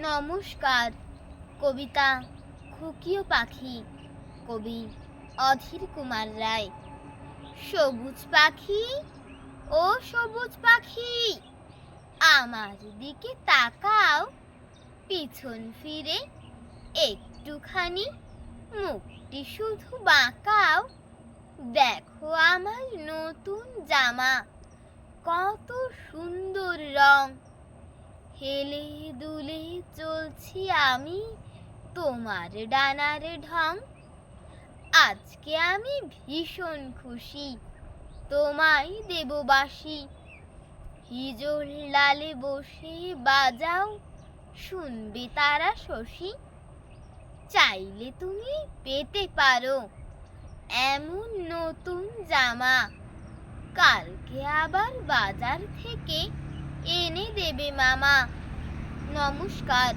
নমস্কার, কবিতা খুকিও পাখি, কবি অধীর কুমার রায়। সবুজ পাখি ও সবুজ পাখি, আমার দিকে তাকাও, পিছন ফিরে একটুখানি মুখটি শুধু বাঁকাও। দেখো আমার নতুন জামা, কত সুন্দর হেলে দুলে চলছি আমি তোমার ডানার ঢং। আজকে আমি ভীষণ খুশি, তোমায় দেব বাসি হিজল লালে বসে বাজাও, শুনবে তারা শশী। চাইলে তুমি পেতে পারো এমন নতুন জামা। কালকে আবার বাজার থেকে এনে দেবে মামা। নমস্কার।